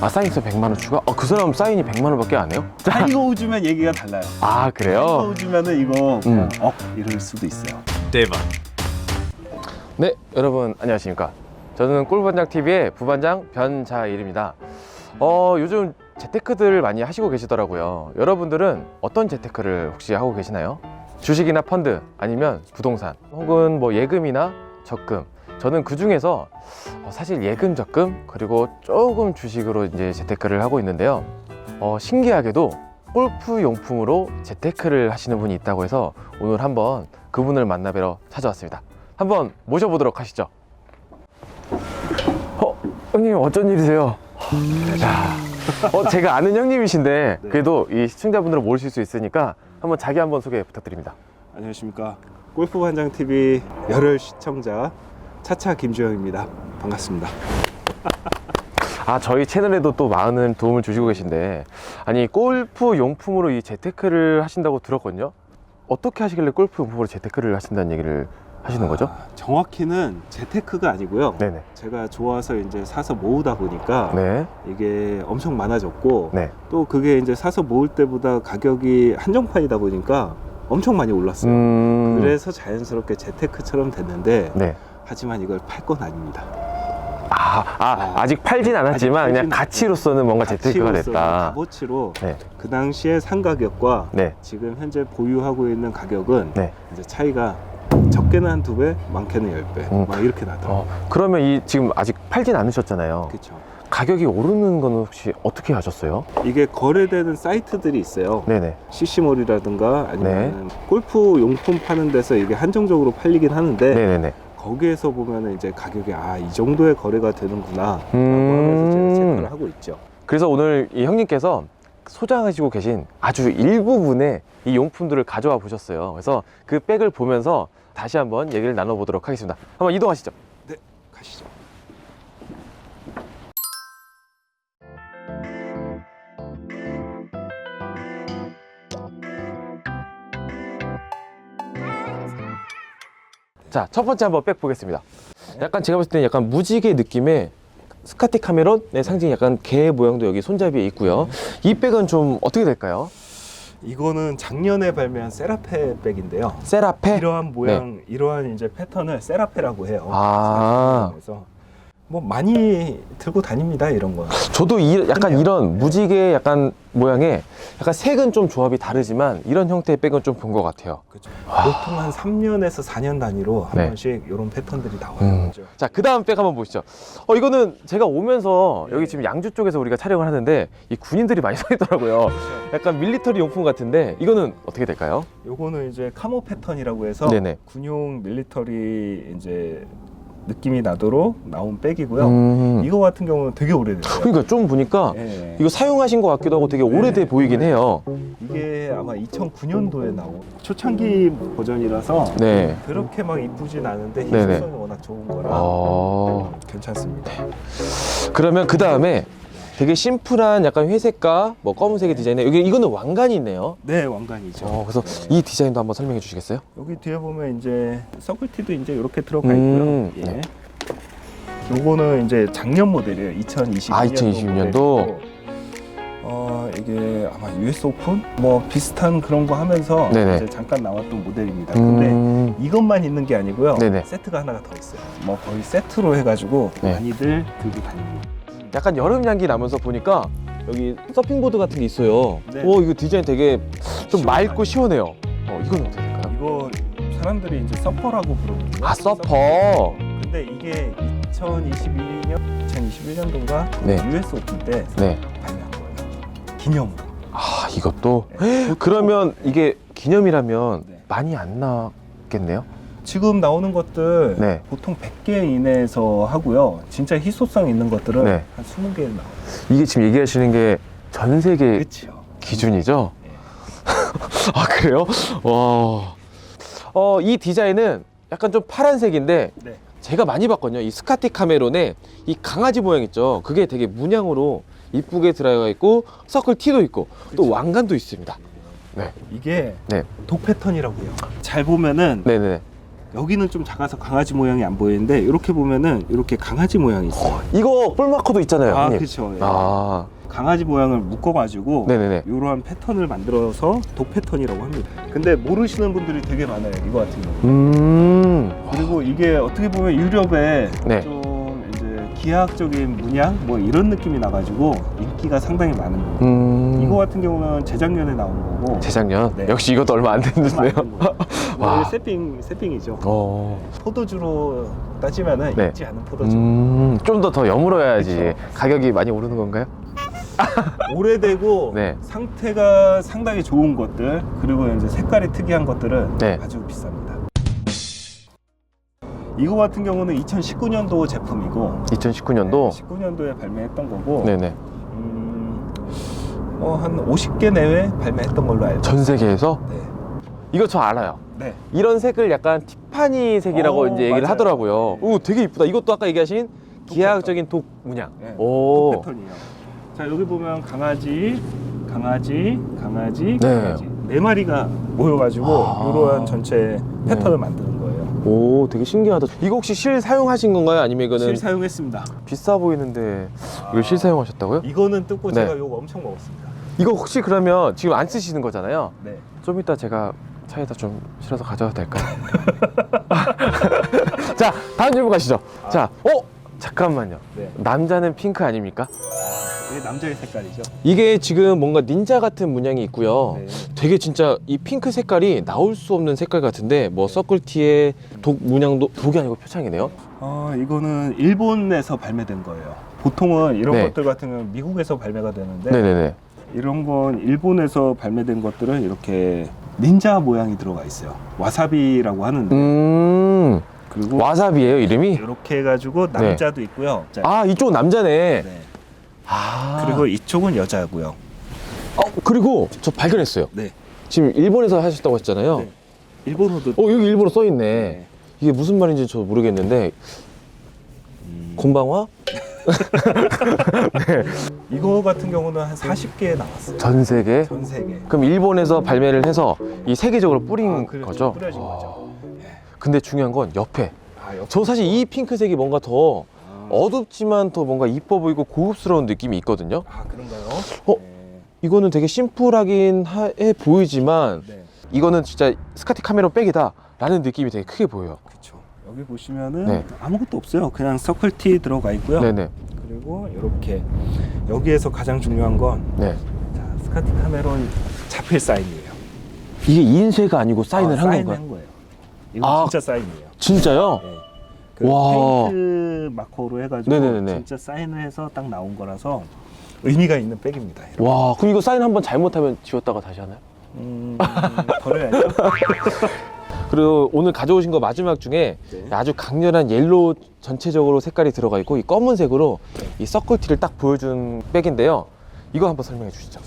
아 사인 있어 100만 원 추가? 어, 그 사람 사인이 100만 원밖에 안 해요? 타이거 우즈면 얘기가 달라요. 아 타이거 그래요? 우즈면은 이거 그냥 음. 억 이럴 수도 있어요. 대박. 네 여러분 안녕하십니까 저는 꿀반장 TV의 부반장 변자일입니다 어 요즘 재테크들 많이 하시고 계시더라고요 여러분들은 어떤 재테크를 혹시 하고 계시나요? 주식이나 펀드 아니면 부동산 혹은 뭐 예금이나 적금 저는 그 중에서 어, 사실 예금 적금 그리고 조금 주식으로 이제 재테크를 하고 있는데요 어, 신기하게도 골프 용품으로 재테크를 하시는 분이 있다고 해서 오늘 한번 그분을 만나뵈러 찾아왔습니다 한번 모셔보도록 하시죠. 어, 형님 어쩐 일이세요? 야, 어, 제가 아는 형님이신데 네. 그래도 이 시청자분들을 모실 수 있으니까 한번 자기 한번 소개 부탁드립니다. 안녕하십니까. 골프 반장 TV 열혈 시청자 차차 김주영입니다. 반갑습니다. 아, 저희 채널에도 또 많은 도움을 주시고 계신데 아니 골프 용품으로 이 재테크를 하신다고 들었거든요. 어떻게 하시길래 골프 용품으로 재테크를 하신다는 얘기를 하시는 거죠? 아, 정확히는 재테크가 아니고요. 네네. 제가 좋아서 이제 사서 모으다 보니까 네. 이게 엄청 많아졌고 네. 또 그게 이제 사서 모을 때보다 가격이 한정판이다 보니까 엄청 많이 올랐어요. 음. 그래서 자연스럽게 재테크처럼 됐는데 네. 하지만 이걸 팔 건 아닙니다. 아, 아, 아직 팔진 않았지만 아직 그냥 가치로서는 뭔가 재테크가 가치로서 됐다. 값어치로 네. 그 당시에 산 가격과 네. 지금 현재 보유하고 있는 가격은 네. 이제 차이가 적게는 한 두 배, 많게는 열 배, 음. 막 이렇게 나더라고요. 어, 그러면 이 지금 아직 팔진 않으셨잖아요. 그렇죠. 가격이 오르는 거는 혹시 어떻게 하셨어요? 이게 거래되는 사이트들이 있어요. 네네. CC몰이라든가 아니면 네. 골프 용품 파는 데서 이게 한정적으로 팔리긴 하는데 네네네. 거기에서 보면은 이제 가격이 아 이 정도의 거래가 되는구나 라고 음. 하면서 제가 체크를 하고 있죠. 그래서 오늘 이 형님께서 소장하시고 계신 아주 일부분의 이 용품들을 가져와 보셨어요. 그래서 그 백을 보면서 다시 한번 얘기를 나눠보도록 하겠습니다. 한번 이동하시죠. 가시죠. 자, 첫 번째 한번 백 보겠습니다. 약간 제가 봤을 때는 약간 무지개 느낌의 스카티 카메론의 상징 약간 개 모양도 여기 손잡이에 있고요. 이 백은 좀 어떻게 될까요? 이거는 작년에 발매한 세라페 백인데요. 세라페? 이러한 모양, 이러한 이제 패턴을 세라페라고 해요. 네. 아. 그래서 뭐 많이 들고 다닙니다 이런 거. 저도 이, 약간. 이런 무지개 약간 모양의 약간 색은 좀 조합이 다르지만 이런 형태의 백은 좀 본 것 같아요. 그죠. 와. 보통 한 3년에서 4년 단위로 한 네. 번씩 이런 패턴들이 나와요. 음. 그죠. 자, 그 다음 백 한번 보시죠. 어, 이거는 제가 오면서 여기 지금 양주 쪽에서 우리가 촬영을 하는데 이 군인들이 많이 서 있더라고요. 약간 밀리터리 용품 같은데 이거는 어떻게 될까요? 요거는 이제 카모 패턴이라고 해서 네네. 군용 밀리터리 이제 느낌이 나도록 나온 백이고요. 음. 이거 같은 경우는 되게 오래됐어요. 그러니까 좀 보니까 예. 이거 사용하신 것 같기도 하고 되게 오래돼 네. 보이긴 해요. 이게 아마 2009년도에 나온 초창기 버전이라서 네. 그렇게 막 이쁘진 않은데 네네. 희소성이 워낙 좋은 거라 어. 괜찮습니다. 그러면 그 다음에 되게 심플한 약간 회색과 뭐 검은색의 디자인에 여기 이거는 왕관이 있네요. 네, 왕관이죠. 어, 그래서 네. 이 디자인도 한번 설명해 주시겠어요? 여기 뒤에 보면 이제 서클티도 이제 이렇게 들어가 음, 있고요. 네. 예. 요거는 이제 작년 모델이에요. 2020년도. 아, 2020년도? 어 이게 아마 US 오픈 뭐 비슷한 그런 거 하면서 네네. 이제 잠깐 나왔던 모델입니다. 근데 음. 이것만 있는 게 아니고요. 네네. 세트가 하나가 더 있어요. 뭐 거의 세트로 해가지고 네. 많이들 들고 다닙니다. 약간 여름 향기 나면서 보니까 여기 서핑보드 같은 게 있어요. 네. 오, 이거 디자인 되게 좀 시원하게. 맑고 시원해요. 어, 이건 어떻게 될까요? 이거 사람들이 이제 서퍼라고 부르거든요. 아, 서퍼. 근데 이게 2022년, 2021년도인가 네. US 오픈 때 네. 발매한 거예요. 기념으로. 아, 이것도. 네. 그러면 이게 기념이라면 네. 많이 안 나겠네요? 지금 나오는 것들 네. 보통 100개 이내에서 하고요. 진짜 희소성 있는 것들은 네. 한 20개 나와요. 이게 지금 얘기하시는 게 전 세계 그렇죠. 기준이죠? 네. 아, 그래요? 와. 어, 이 디자인은 약간 좀 파란색인데 네. 제가 많이 봤거든요. 이 스카티 카메론에 이 강아지 모양 있죠. 그게 되게 문양으로 이쁘게 들어가 있고 서클 T도 있고 또 그쵸. 왕관도 있습니다. 네. 이게 네. 독 패턴이라고 해요. 잘 보면은 네네. 여기는 좀 작아서 강아지 모양이 안 보이는데 이렇게 보면은 이렇게 강아지 모양이 있어요. 이거 뿔마커도 있잖아요. 아, 형님. 그렇죠. 예. 아, 강아지 모양을 묶어가지고 네네네. 이러한 패턴을 만들어서 독 패턴이라고 합니다. 근데 모르시는 분들이 되게 많아요. 이거 같은 경우. 음. 그리고 이게 어떻게 보면 유럽에 네. 좀 이제 기하학적인 문양 뭐 이런 느낌이 나가지고 인기가 상당히 많은 거예요. 음. 이거 같은 경우는 재작년에 나온 거고. 재작년. 네. 역시 이것도 얼마 안 됐는데요. 와. 와. 세핑 세핑이죠. 어. 포도주로 따지면은 네. 익지 않은 포도주. 음. 좀 더 더 여물어야지 그쵸. 가격이 많이 오르는 건가요? 오래되고 네. 상태가 상당히 좋은 것들 그리고 이제 색깔이 특이한 것들은 네. 아주 비쌉니다. 이거 같은 경우는 2019년도 제품이고 2019년도. 19년도에 발매했던 거고 네네. 음, 어, 한 50개 내외 발매했던 걸로 알고 전 세계에서 네. 이거 저 알아요. 네. 이런 색을 약간 티파니 색이라고 어, 이제 얘기를 맞아요. 하더라고요. 네. 오, 되게 이쁘다. 이것도 아까 얘기하신 독 기하학적인 독 문양. 네. 오. 독 패턴이에요. 자 여기 보면 강아지, 강아지, 강아지, 네. 강아지 네 마리가 모여가지고 아. 이러한 전체 패턴을 네. 만드는 거예요. 오, 되게 신기하다. 이거 혹시 실 사용하신 건가요? 아니면 이거는 실 사용했습니다. 비싸 보이는데 이걸 실 사용하셨다고요? 이거는 뜯고 네. 제가 욕 엄청 먹었습니다. 이거 혹시 그러면 지금 안 쓰시는 거잖아요. 네. 좀 이따 제가 차에다 좀 실어서 가져가도 될까요? 자, 다음 질문 가시죠. 자, 어? 잠깐만요. 네. 남자는 핑크 아닙니까? 이게 남자의 색깔이죠. 이게 지금 뭔가 닌자 같은 문양이 있고요. 네. 되게 진짜 이 핑크 색깔이 나올 수 없는 색깔 같은데 뭐 서클티의 독 문양도 독이 아니고 표창이네요. 어, 이거는 일본에서 발매된 거예요. 보통은 이런 네. 것들 같은 경우는 미국에서 발매가 되는데 네네네. 이런 건 일본에서 발매된 것들은 이렇게 닌자 모양이 들어가 있어요. 와사비라고 하는데 음 그리고 와사비예요 이름이? 이렇게 해가지고 남자도 있고요. 자, 아 이쪽은 남자네. 네. 아 그리고 이쪽은 여자고요. 어 그리고 저 발견했어요. 네. 지금 일본에서 하셨다고 하셨잖아요. 네. 일본어도 어 여기 일본어 써 있네. 네. 이게 무슨 말인지 저 모르겠는데 음, 곤방화 이거 같은 경우는 한 40개 나왔어요. 전 세계. 전 세계. 그럼 일본에서 발매를 해서 이 세계적으로 뿌린 아, 그렇죠. 거죠? 뿌려진 아. 거죠. 근데 중요한 건 옆에. 아, 역시. 저 사실 이 핑크색이 뭔가 더 아. 어둡지만 더 뭔가 이뻐 보이고 고급스러운 느낌이 있거든요. 아 그런가요? 어? 네. 이거는 되게 심플하긴 하- 해 보이지만 네. 이거는 진짜 스카티 카메라 백이다 라는 느낌이 되게 크게 보여요. 여기 보시면은 네. 아무것도 없어요. 그냥 서클티 들어가 있고요. 네네. 그리고 이렇게 여기에서 가장 중요한 건 네. 자, 스카티 카메론 자필 사인이에요. 이게 인쇄가 아니고 사인을 아, 한 건가요? 거예요. 이거 아. 진짜 사인이에요. 진짜요? 네. 그 와. 페인트 마커로 해가지고 네네네네. 진짜 사인을 해서 딱 나온 거라서 의미가 있는 백입니다. 이렇게. 와, 그럼 이거 사인 한 번 잘못하면 지웠다가 다시 하나요? 음, 버려야죠. 그리고 오늘 가져오신 거 마지막 중에 네. 아주 강렬한 옐로우 전체적으로 색깔이 들어가 있고 이 검은색으로 이 서클티를 딱 보여준 백인데요. 이거 한번 설명해 주시죠.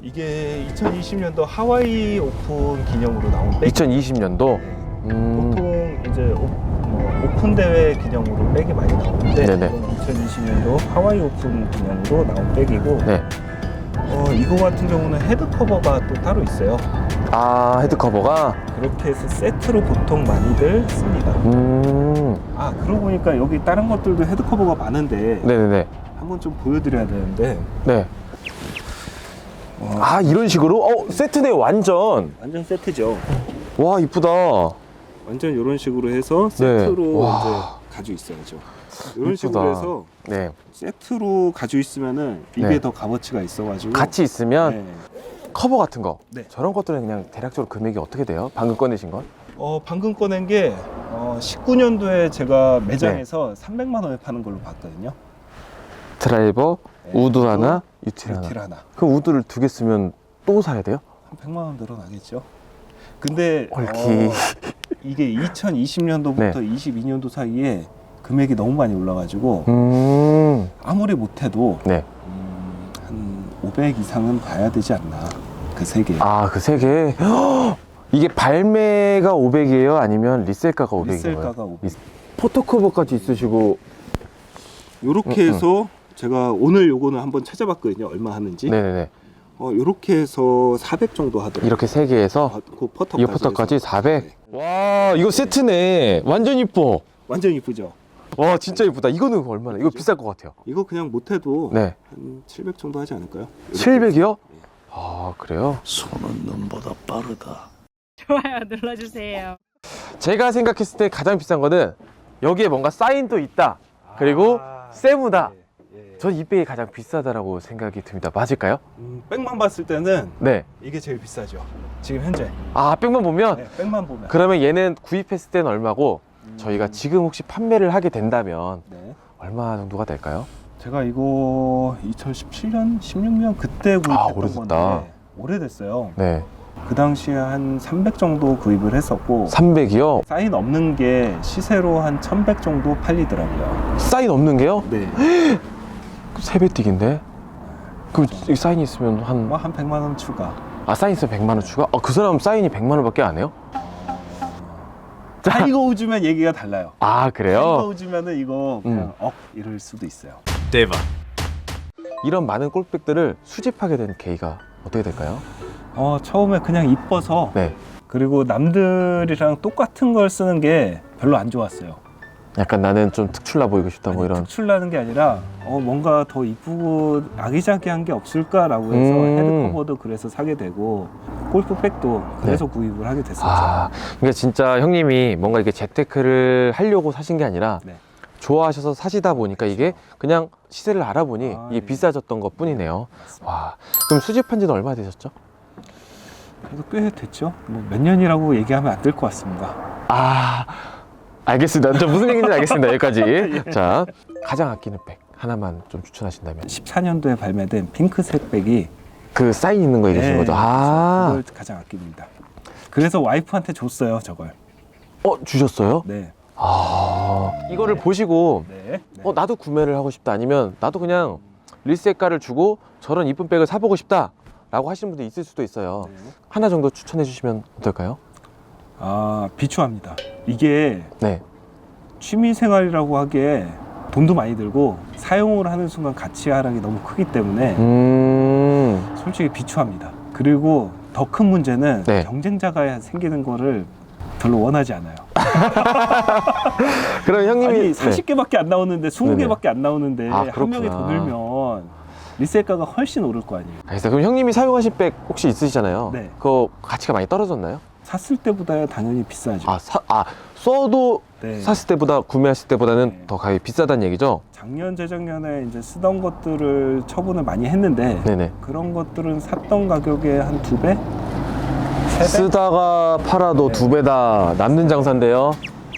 이게 2020년도 하와이 오픈 기념으로 나온 백. 2020년도. 네. 음, 보통 이제 오, 뭐 오픈 대회 기념으로 백이 많이 나오는데 네네. 이건 2020년도 하와이 오픈 기념으로 나온 백이고 네. 어, 이거 같은 경우는 헤드 커버가 또 따로 있어요. 아, 헤드 커버가. 그렇게 해서 세트로 보통 많이들 씁니다. 음, 아 그러고 보니까 여기 다른 것들도 헤드 커버가 많은데 네네네. 한번 좀 보여드려야 되는데 네. 어, 아, 이런 식으로? 어, 세트네, 완전. 완전 세트죠. 와, 이쁘다. 완전 이런 식으로 해서 세트로 네. 와. 이제 가지고 있어야죠. 이런 이쁘다. 식으로 해서 네. 세트로 가지고 있으면은 이게 네. 더 값어치가 있어가지고 같이 있으면 네. 커버 같은 거. 네. 저런 것들은 그냥 대략적으로 금액이 어떻게 돼요? 방금 꺼내신 건? 어, 방금 꺼낸 게 어, 19년도에 제가 매장에서 네. 300만 원에 파는 걸로 봤거든요. 드라이버, 네, 우드 그리고 하나, 유틸 하나. 유틸 하나. 그 우드를 두 개 쓰면 또 사야 돼요? 한 100만 원 늘어나겠죠. 근데. 어, 이게 2020년도부터 네. 22년도 사이에 금액이 너무 많이 올라가지고 음. 아무리 못해도 네. 음, 한500 이상은 봐야 되지 않나 그 세 개. 아, 그 세 개. 이게 발매가 500이에요? 아니면 리셀가가 500인가요? 리셀가가 500. 포토커버까지 있으시고. 요렇게 음, 음. 해서 제가 오늘 요거는 한번 찾아봤거든요. 얼마 하는지. 네네네. 어, 이렇게 해서 400 정도 하더라고요. 이렇게 세 개에서 아, 그 퍼터까지. 이 퍼터까지 해서. 400. 네. 와 이거 세트네. 완전 이뻐. 완전 이쁘죠. 와 진짜 이쁘다. 이거는 얼마나? 이거 비쌀 것 같아요. 이거 그냥 못해도 네. 한 700 정도 하지 않을까요? 700이요? 아 그래요? 손은 눈보다 빠르다. 좋아요 눌러주세요. 제가 생각했을 때 가장 비싼 거는 여기에 뭔가 사인도 있다. 그리고 아, 세무다. 예, 예. 전 이 백이 가장 비싸다라고 생각이 듭니다. 맞을까요? 음, 백만 봤을 때는 네. 이게 제일 비싸죠. 지금 현재. 아 백만 보면 네, 백만 보면. 그러면 얘는 구입했을 때는 얼마고 음, 저희가 지금 혹시 판매를 하게 된다면 네. 얼마 정도가 될까요? 제가 이거 2017년, 16년 그때 구입했던 아, 오래됐다. 건데 오래됐어요. 네. 그 당시에 한 300 정도 구입을 했었고 300이요? 사인 없는 게 시세로 한 1100 정도 팔리더라고요. 사인 없는 게요? 네. 세배뛰기인데? 그럼 이 사인이 있으면 한... 뭐한 100만 원 추가. 아 사인 있으면 100만 원 추가? 아, 그 사람 사인이 100만 원 밖에 안 해요? 타이거 우즈면 얘기가 달라요. 아 타이거 그래요? 우즈면은 이거 그냥 음. 억 이럴 수도 있어요. 이런 많은 골백들을 수집하게 된 계기가 어떻게 될까요? 어 처음에 그냥 이뻐서 네. 그리고 남들이랑 똑같은 걸 쓰는 게 별로 안 좋았어요. 약간 나는 좀 특출나 보이고 싶다 뭐 아니, 이런 특출나는 게 아니라 어, 뭔가 더 이쁘고 아기자기한 게 없을까라고 해서 음. 헤드커버도 그래서 사게 되고 골프백도 그래서 구입을 하게 됐었죠. 네. 아, 그러니까 진짜 형님이 뭔가 이게 재테크를 하려고 사신 게 아니라 네. 좋아하셔서 사시다 보니까 이게 그냥 시세를 알아보니 아, 이게 예. 비싸졌던 것 뿐이네요. 와, 그럼 수집한 지는 얼마 되셨죠? 그래도 꽤 됐죠. 뭐 몇 년이라고 얘기하면 안 될 것 같습니다. 아, 알겠습니다. 저 무슨 얘기인지 알겠습니다. 여기까지. 예. 자, 가장 아끼는 백 하나만 좀 추천하신다면 14년도에 발매된 핑크색 백이 그 사인 있는 거 얘기하시는 거죠? 아, 그걸 가장 아낍니다. 그래서 와이프한테 줬어요, 저걸. 어 주셨어요? 네. 아, 이거를 보시고 네. 네. 어 나도 구매를 하고 싶다 아니면 나도 그냥 리셋가를 주고 저런 이쁜 백을 사보고 싶다 라고 하시는 분도 있을 수도 있어요. 네. 하나 정도 추천해 주시면 어떨까요? 아, 비추합니다. 이게 네. 취미 생활이라고 하기에 돈도 많이 들고 사용을 하는 순간 가치 하락이 너무 크기 때문에 음, 솔직히 비추합니다. 그리고 더 큰 문제는 네. 경쟁자가 생기는 거를 별로 원하지 않아요. 그럼 형님이 아니 네. 40개밖에 안 나오는데 네네. 20개밖에 안 나오는데 아, 한 명이 더 그렇구나. 늘면 리셀가가 훨씬 오를 거 아니에요. 알겠어요. 그럼 형님이 사용하신 백 혹시 있으시잖아요. 네. 그거 가치가 많이 떨어졌나요? 샀을 때보다 당연히 비싸죠. 아, 사, 아 써도 네. 샀을 때보다 구매했을 때보다는 네. 더 가격이 비싸다는 얘기죠? 작년 재작년에 이제 쓰던 것들을 처분을 많이 했는데 네네. 그런 것들은 샀던 가격의 한 두 배? 세 배? 쓰다가 팔아도 네. 두 배 다 남는 장사인데요.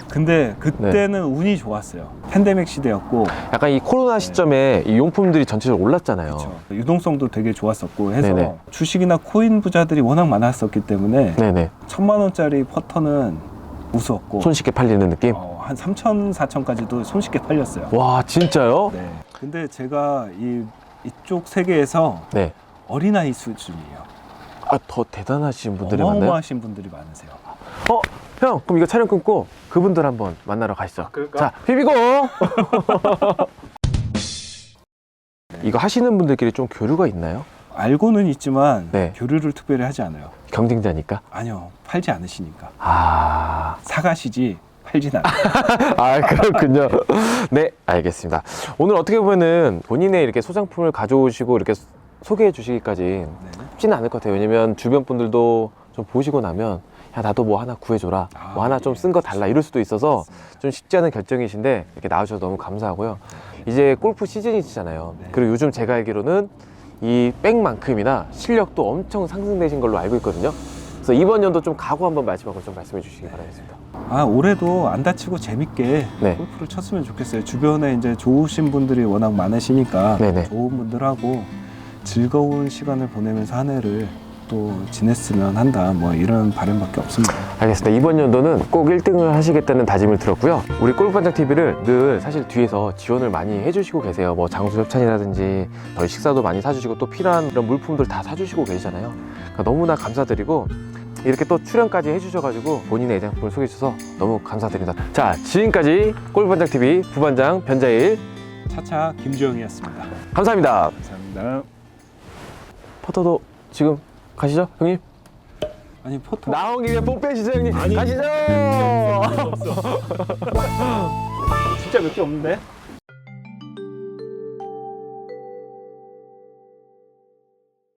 근데 네. 그때는 운이 좋았어요. 팬데믹 시대였고 약간 이 코로나 시점에 이 용품들이 전체적으로 올랐잖아요. 그쵸. 유동성도 되게 좋았었고 해서 네네. 주식이나 코인 부자들이 워낙 많았었기 때문에 네네. 천만 원짜리 퍼터는 우스웠고 손쉽게 팔리는 느낌? 어, 한 3천, 4천까지도 손쉽게 팔렸어요. 와, 진짜요? 네. 근데 제가 이 이쪽 세계에서 네. 어린아이 수준이에요. 아, 더 대단하신 분들이 많나요? 어마어마하신 분들이 많으세요. 어, 형, 그럼 이거 촬영 끊고 그분들 한번 만나러 가시죠. 그럴까? 자, 비비고! 이거 하시는 분들끼리 좀 교류가 있나요? 알고는 있지만 네. 교류를 특별히 하지 않아요. 경쟁자니까? 아니요, 팔지 않으시니까 아, 사가시지 팔진 않아요. 아 그렇군요. 네, 알겠습니다. 오늘 어떻게 보면은 본인의 이렇게 소장품을 가져오시고 이렇게 소개해 주시기까지 네. 쉽지는 않을 것 같아요. 왜냐면 주변 분들도 좀 보시고 나면 야 나도 뭐 하나 구해줘라, 아, 뭐 하나 좀 예, 쓴거 달라 이럴 수도 있어서. 좀 쉽지 않은 결정이신데 이렇게 나와주셔서 너무 감사하고요. 이제 골프 시즌이시잖아요. 네. 그리고 요즘 제가 알기로는 이 백만큼이나 실력도 엄청 상승되신 걸로 알고 있거든요. 그래서 이번 연도 좀 각오 한번 마지막으로 좀 말씀해 주시기 바라겠습니다. 아 올해도 안 다치고 재밌게 네. 골프를 쳤으면 좋겠어요. 주변에 이제 좋으신 분들이 워낙 많으시니까 네네. 좋은 분들하고 즐거운 시간을 보내면서 한 해를 또 지냈으면 한다. 뭐 이런 바람밖에 없습니다. 알겠습니다. 이번 연도는 꼭 1등을 하시겠다는 다짐을 들었고요. 우리 골프반장 TV를 늘 사실 뒤에서 지원을 많이 해주시고 계세요. 뭐 장소 협찬이라든지 저희 식사도 많이 사주시고 또 필요한 이런 물품들 다 사주시고 계시잖아요. 그러니까 너무나 감사드리고 이렇게 또 출연까지 해주셔가지고 본인의 애장품을 소개해주셔서 너무 감사드립니다. 자, 지금까지 골프반장 TV 부반장 변자일 차차 김주영이었습니다. 감사합니다. 감사합니다. 포토도 지금 가시죠, 형님? 아니 포토 나온 김에 뽀 빼시죠, 형님. 가시죠. 진짜 몇 개 없는데?